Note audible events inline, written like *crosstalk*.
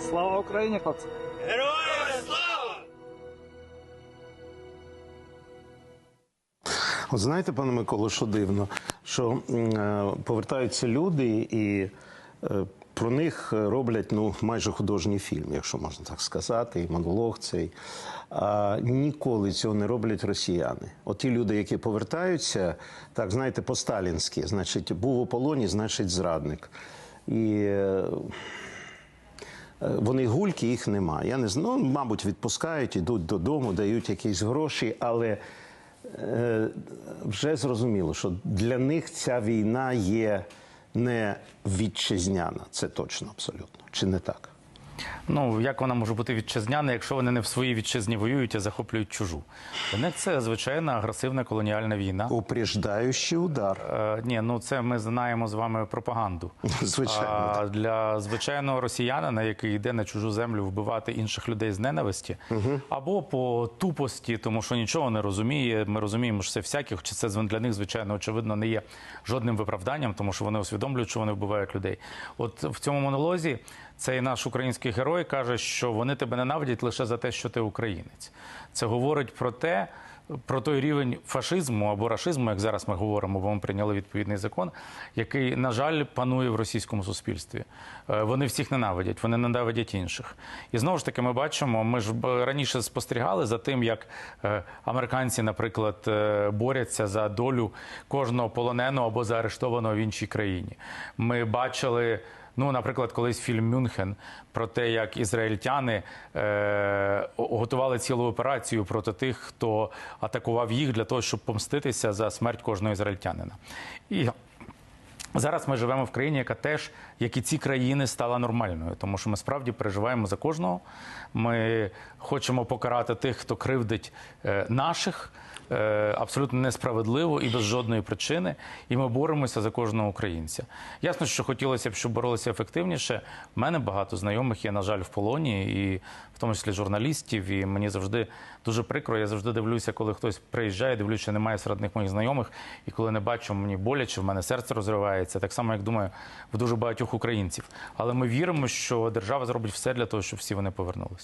Слава Україні, хлопці! Героям слава! От знаєте, пане Миколо, що дивно, що е, повертаються люди і е, про них роблять ну, майже художній фільм, якщо можна так сказати, і монолог цей. А ніколи цього не роблять росіяни. От ті люди, які повертаються, так знаєте, по-сталінськи, значить, був у полоні, значить, зрадник. І Е, Вони гульки, їх нема. Я не знаю, ну, мабуть, відпускають, йдуть додому, дають якісь гроші, але е, вже зрозуміло, що для них ця війна є не вітчизняна. Це точно абсолютно. Чи не так? Ну як вона може бути вітчизняна, якщо вони не в своїй вітчизні воюють, а захоплюють чужу? Для них це звичайна агресивна колоніальна війна. Упреждаючий удар. Е, ні, ну це ми знаємо з вами пропаганду. *laughs* Звичайно, А для звичайного росіянина, який йде на чужу землю вбивати інших людей з ненависті, або по тупості, тому що нічого не розуміє. Ми розуміємо, що це всяких, чи це для них, звичайно, очевидно, не є жодним виправданням, тому що вони усвідомлюють, що вони вбивають людей. От в цьому монолозі цей наш український герой каже, що вони тебе ненавидять лише за те, що ти українець. Це говорить про те. Про той рівень фашизму або рашизму, як зараз ми говоримо, бо ми прийняли відповідний закон, який, на жаль, панує в російському суспільстві. Е, Вони всіх ненавидять, вони ненавидять інших. І знову ж таки, ми бачимо, ми ж раніше спостерігали за тим, як е, американці, наприклад, е, борються за долю кожного полоненого або заарештованого в іншій країні. Ми бачили. Ну, наприклад, колись фільм Мюнхен про те, як ізраїльтяни е, готували цілу операцію проти тих, хто атакував їх для того, щоб помститися за смерть кожного ізраїльтянина. І Зараз ми живемо в країні, яка теж, як і ці країни, стала нормальною, тому що ми справді переживаємо за кожного. Ми хочемо покарати тих, хто кривдить е, наших е, абсолютно несправедливо і без жодної причини. І ми боремося за кожного українця. Ясно, що хотілося б, щоб боролися ефективніше. У мене багато знайомих є, на жаль, в полоні, і в тому числі журналістів. І мені завжди дуже прикро. Я завжди дивлюся, коли хтось приїжджає, дивлюся, що немає серед них моїх знайомих. І коли не бачу, мені боляче, в мене серце розривається. Так само, як думаю, в дуже багатьох українців. Але ми віримо, що держава зробить все для того, щоб всі вони повернулися.